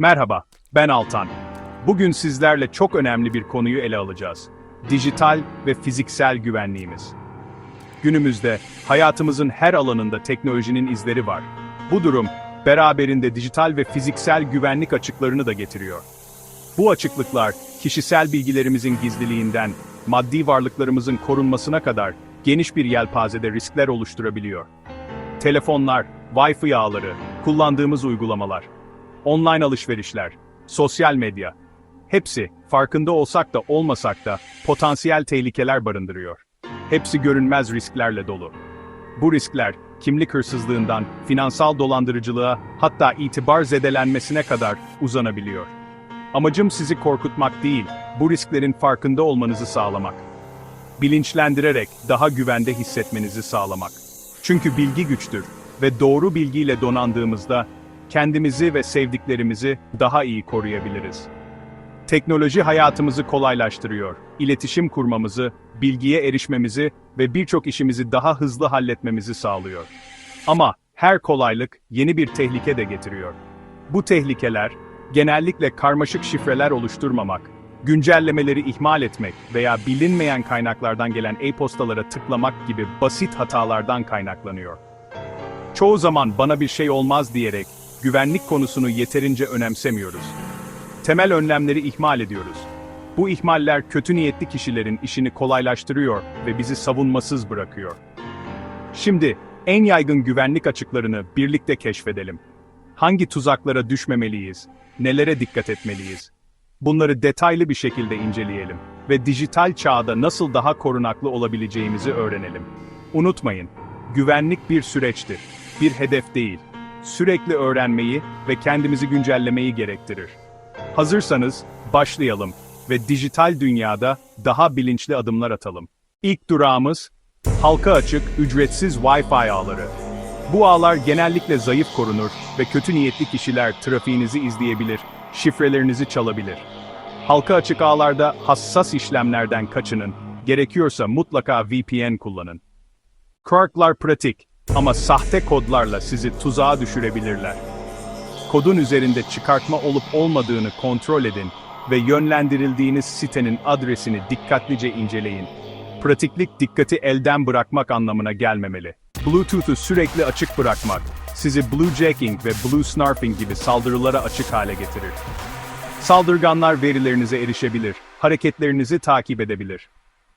Merhaba, ben Altan. Bugün sizlerle çok önemli bir konuyu ele alacağız. Dijital ve fiziksel güvenliğimiz. Günümüzde hayatımızın her alanında teknolojinin izleri var. Bu durum beraberinde dijital ve fiziksel güvenlik açıklarını da getiriyor. Bu açıklıklar kişisel bilgilerimizin gizliliğinden maddi varlıklarımızın korunmasına kadar geniş bir yelpazede riskler oluşturabiliyor. Telefonlar, Wi-Fi ağları, kullandığımız uygulamalar, online alışverişler, sosyal medya, hepsi farkında olsak da olmasak da potansiyel tehlikeler barındırıyor. Hepsi görünmez risklerle dolu. Bu riskler kimlik hırsızlığından finansal dolandırıcılığa hatta itibar zedelenmesine kadar uzanabiliyor. Amacım sizi korkutmak değil, bu risklerin farkında olmanızı sağlamak. Bilinçlendirerek daha güvende hissetmenizi sağlamak. Çünkü bilgi güçtür ve doğru bilgiyle donandığımızda kendimizi ve sevdiklerimizi daha iyi koruyabiliriz. Teknoloji hayatımızı kolaylaştırıyor, iletişim kurmamızı, bilgiye erişmemizi ve birçok işimizi daha hızlı halletmemizi sağlıyor. Ama her kolaylık yeni bir tehlike de getiriyor. Bu tehlikeler, genellikle karmaşık şifreler oluşturmamak, güncellemeleri ihmal etmek veya bilinmeyen kaynaklardan gelen e-postalara tıklamak gibi basit hatalardan kaynaklanıyor. Çoğu zaman bana bir şey olmaz diyerek güvenlik konusunu yeterince önemsemiyoruz. Temel önlemleri ihmal ediyoruz. Bu ihmaller kötü niyetli kişilerin işini kolaylaştırıyor ve bizi savunmasız bırakıyor. Şimdi en yaygın güvenlik açıklarını birlikte keşfedelim. Hangi tuzaklara düşmemeliyiz? Nelere dikkat etmeliyiz? Bunları detaylı bir şekilde inceleyelim ve dijital çağda nasıl daha korunaklı olabileceğimizi öğrenelim. Unutmayın, güvenlik bir süreçtir, bir hedef değil. Sürekli öğrenmeyi ve kendimizi güncellemeyi gerektirir. Hazırsanız başlayalım ve dijital dünyada daha bilinçli adımlar atalım. İlk durağımız halka açık, ücretsiz Wi-Fi ağları. Bu ağlar genellikle zayıf korunur ve kötü niyetli kişiler trafiğinizi izleyebilir, şifrelerinizi çalabilir. Halka açık ağlarda hassas işlemlerden kaçının, gerekiyorsa mutlaka VPN kullanın. Quarklar pratik ama sahte kodlarla sizi tuzağa düşürebilirler. Kodun üzerinde çıkartma olup olmadığını kontrol edin ve yönlendirildiğiniz sitenin adresini dikkatlice inceleyin. Pratiklik dikkati elden bırakmak anlamına gelmemeli. Bluetooth'u sürekli açık bırakmak, sizi bluejacking ve blue snarfing gibi saldırılara açık hale getirir. Saldırganlar verilerinize erişebilir, hareketlerinizi takip edebilir.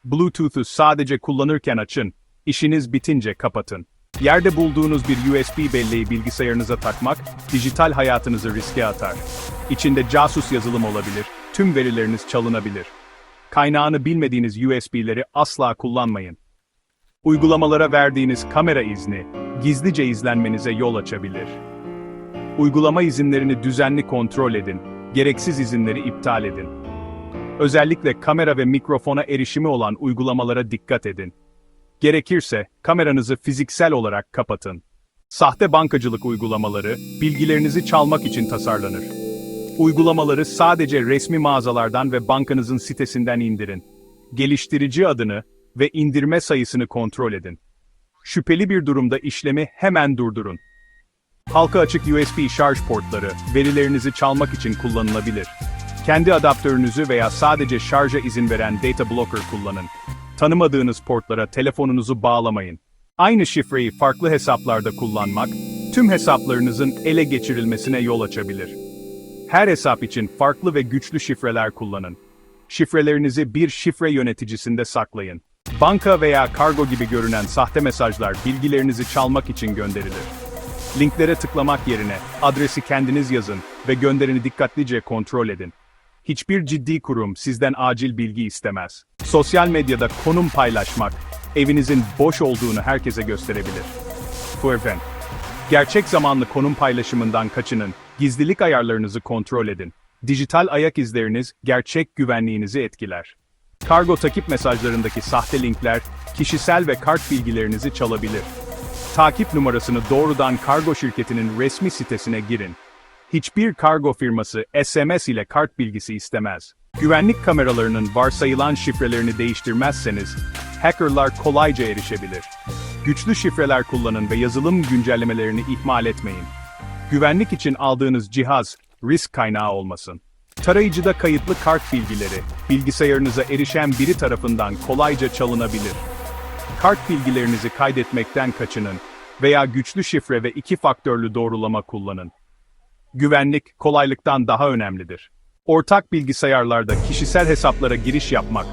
Bluetooth'u sadece kullanırken açın, işiniz bitince kapatın. Yerde bulduğunuz bir USB belleği bilgisayarınıza takmak, dijital hayatınızı riske atar. İçinde casus yazılım olabilir, tüm verileriniz çalınabilir. Kaynağını bilmediğiniz USB'leri asla kullanmayın. Uygulamalara verdiğiniz kamera izni, gizlice izlenmenize yol açabilir. Uygulama izinlerini düzenli kontrol edin, gereksiz izinleri iptal edin. Özellikle kamera ve mikrofona erişimi olan uygulamalara dikkat edin. Gerekirse kameranızı fiziksel olarak kapatın. Sahte bankacılık uygulamaları bilgilerinizi çalmak için tasarlanır. Uygulamaları sadece resmi mağazalardan ve bankanızın sitesinden indirin. Geliştirici adını ve indirme sayısını kontrol edin. Şüpheli bir durumda işlemi hemen durdurun. Halka açık USB şarj portları verilerinizi çalmak için kullanılabilir. Kendi adaptörünüzü veya sadece şarja izin veren data blocker kullanın. Tanımadığınız portlara telefonunuzu bağlamayın. Aynı şifreyi farklı hesaplarda kullanmak, tüm hesaplarınızın ele geçirilmesine yol açabilir. Her hesap için farklı ve güçlü şifreler kullanın. Şifrelerinizi bir şifre yöneticisinde saklayın. Banka veya kargo gibi görünen sahte mesajlar bilgilerinizi çalmak için gönderilir. Linklere tıklamak yerine adresi kendiniz yazın ve gönderini dikkatlice kontrol edin. Hiçbir ciddi kurum sizden acil bilgi istemez. Sosyal medyada konum paylaşmak, evinizin boş olduğunu herkese gösterebilir. Fırfen. Gerçek zamanlı konum paylaşımından kaçının, gizlilik ayarlarınızı kontrol edin. Dijital ayak izleriniz gerçek güvenliğinizi etkiler. Kargo takip mesajlarındaki sahte linkler, kişisel ve kart bilgilerinizi çalabilir. Takip numarasını doğrudan kargo şirketinin resmi sitesine girin. Hiçbir kargo firması SMS ile kart bilgisi istemez. Güvenlik kameralarının varsayılan şifrelerini değiştirmezseniz, hackerlar kolayca erişebilir. Güçlü şifreler kullanın ve yazılım güncellemelerini ihmal etmeyin. Güvenlik için aldığınız cihaz, risk kaynağı olmasın. Tarayıcıda kayıtlı kart bilgileri, bilgisayarınıza erişen biri tarafından kolayca çalınabilir. Kart bilgilerinizi kaydetmekten kaçının veya güçlü şifre ve iki faktörlü doğrulama kullanın. Güvenlik, kolaylıktan daha önemlidir. Ortak bilgisayarlarda kişisel hesaplara giriş yapmak,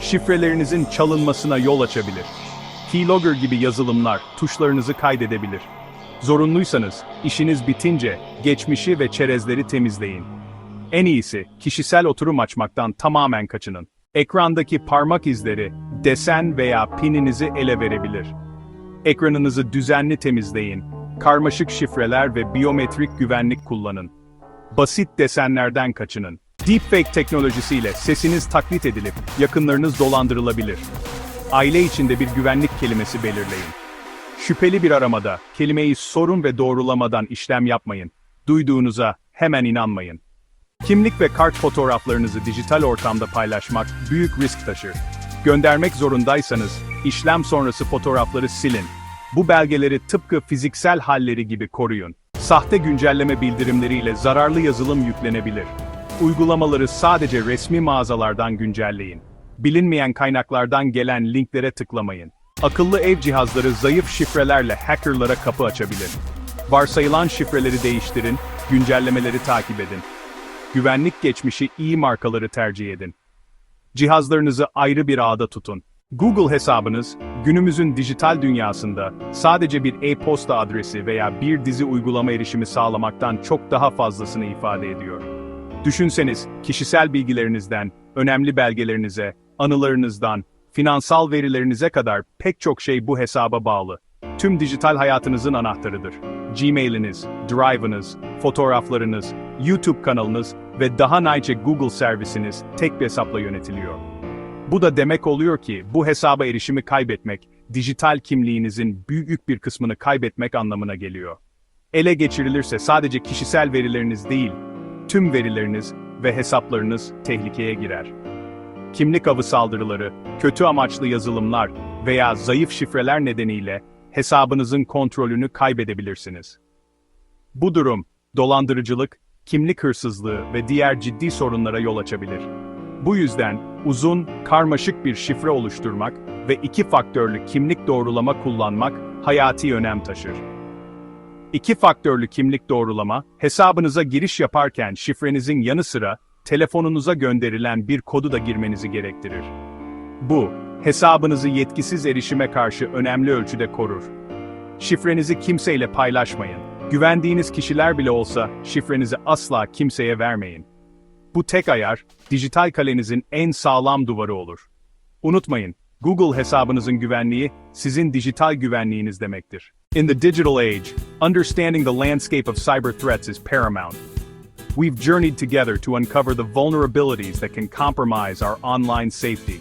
şifrelerinizin çalınmasına yol açabilir. Keylogger gibi yazılımlar tuşlarınızı kaydedebilir. Zorunluysanız, işiniz bitince geçmişi ve çerezleri temizleyin. En iyisi, kişisel oturum açmaktan tamamen kaçının. Ekrandaki parmak izleri, desen veya pininizi ele verebilir. Ekranınızı düzenli temizleyin. Karmaşık şifreler ve biyometrik güvenlik kullanın. Basit desenlerden kaçının. Deepfake teknolojisiyle sesiniz taklit edilip yakınlarınız dolandırılabilir. Aile içinde bir güvenlik kelimesi belirleyin. Şüpheli bir aramada kelimeyi sorun ve doğrulamadan işlem yapmayın. Duyduğunuza hemen inanmayın. Kimlik ve kart fotoğraflarınızı dijital ortamda paylaşmak büyük risk taşır. Göndermek zorundaysanız işlem sonrası fotoğrafları silin. Bu belgeleri tıpkı fiziksel halleri gibi koruyun. Sahte güncelleme bildirimleriyle zararlı yazılım yüklenebilir. Uygulamaları sadece resmi mağazalardan güncelleyin. Bilinmeyen kaynaklardan gelen linklere tıklamayın. Akıllı ev cihazları zayıf şifrelerle hackerlara kapı açabilir. Varsayılan şifreleri değiştirin, güncellemeleri takip edin. Güvenlik geçmişi iyi markaları tercih edin. Cihazlarınızı ayrı bir ağda tutun. Google hesabınız, günümüzün dijital dünyasında sadece bir e-posta adresi veya bir dizi uygulama erişimi sağlamaktan çok daha fazlasını ifade ediyor. Düşünseniz, kişisel bilgilerinizden, önemli belgelerinize, anılarınızdan, finansal verilerinize kadar pek çok şey bu hesaba bağlı. Tüm dijital hayatınızın anahtarıdır. Gmail'iniz, Drive'ınız, fotoğraflarınız, YouTube kanalınız ve daha nice Google servisiniz tek bir hesapla yönetiliyor. Bu da demek oluyor ki bu hesaba erişimi kaybetmek, dijital kimliğinizin büyük bir kısmını kaybetmek anlamına geliyor. Ele geçirilirse sadece kişisel verileriniz değil, tüm verileriniz ve hesaplarınız tehlikeye girer. Kimlik avı saldırıları, kötü amaçlı yazılımlar veya zayıf şifreler nedeniyle hesabınızın kontrolünü kaybedebilirsiniz. Bu durum, dolandırıcılık, kimlik hırsızlığı ve diğer ciddi sorunlara yol açabilir. Bu yüzden uzun, karmaşık bir şifre oluşturmak ve iki faktörlü kimlik doğrulama kullanmak hayati önem taşır. İki faktörlü kimlik doğrulama, hesabınıza giriş yaparken şifrenizin yanı sıra telefonunuza gönderilen bir kodu da girmenizi gerektirir. Bu, hesabınızı yetkisiz erişime karşı önemli ölçüde korur. Şifrenizi kimseyle paylaşmayın. Güvendiğiniz kişiler bile olsa şifrenizi asla kimseye vermeyin. Bu tek ayar, dijital kalenizin en sağlam duvarı olur. Unutmayın, Google hesabınızın güvenliği, sizin dijital güvenliğiniz demektir. In the digital age, understanding the landscape of cyber threats is paramount. We've journeyed together to uncover the vulnerabilities that can compromise our online safety.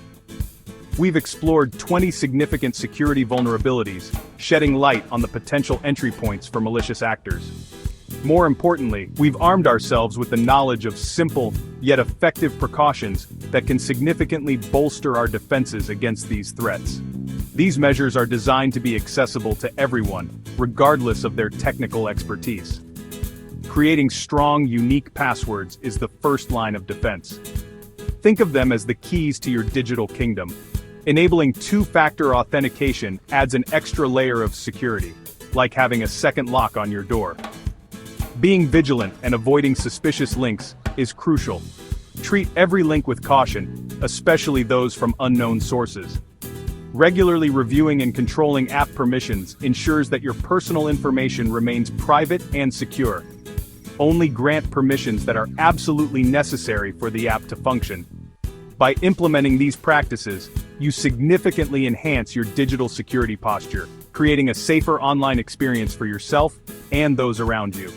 We've explored 20 significant security vulnerabilities, shedding light on the potential entry points for malicious actors. More importantly, we've armed ourselves with the knowledge of simple, yet effective precautions that can significantly bolster our defenses against these threats. These measures are designed to be accessible to everyone, regardless of their technical expertise. Creating strong, unique passwords is the first line of defense. Think of them as the keys to your digital kingdom. Enabling two-factor authentication adds an extra layer of security, like having a second lock on your door. Being vigilant and avoiding suspicious links is crucial. Treat every link with caution, especially those from unknown sources. Regularly reviewing and controlling app permissions ensures that your personal information remains private and secure. Only grant permissions that are absolutely necessary for the app to function. By implementing these practices, you significantly enhance your digital security posture, creating a safer online experience for yourself and those around you.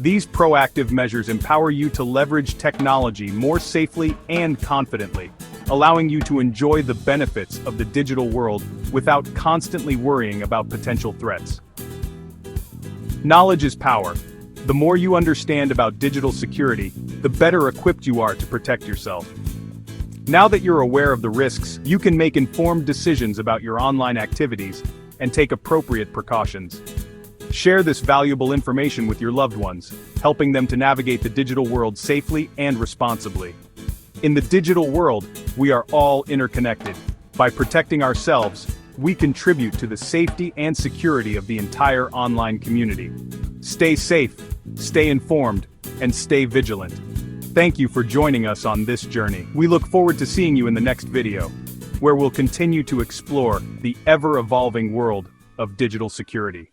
These proactive measures empower you to leverage technology more safely and confidently, allowing you to enjoy the benefits of the digital world without constantly worrying about potential threats. Knowledge is power. The more you understand about digital security, the better equipped you are to protect yourself. Now that you're aware of the risks, you can make informed decisions about your online activities and take appropriate precautions. Share this valuable information with your loved ones, helping them to navigate the digital world safely and responsibly. In the digital world, we are all interconnected. By protecting ourselves, we contribute to the safety and security of the entire online community. Stay safe, stay informed, and stay vigilant. Thank you for joining us on this journey. We look forward to seeing you in the next video, where we'll continue to explore the ever-evolving world of digital security.